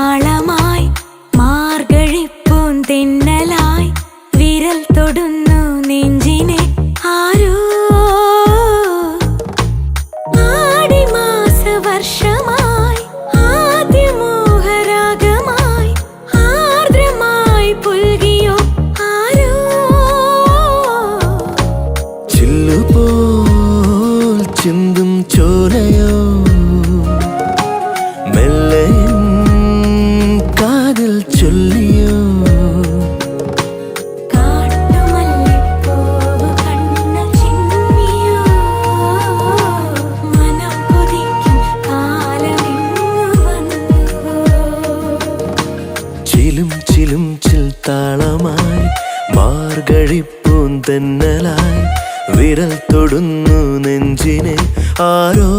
താളമായി മാർഗഴിപ്പും തിന്നലായി വിരൽ തൊടുന്നു നെഞ്ചിനെ. ആരോ വർഷമായി ആർദ്രമായി ആരോ ചിന്തും ചോരയോ ചിലും ചിൽ താളമായി വിരൽ തൊടുന്നു നെഞ്ചിനെ ആരോ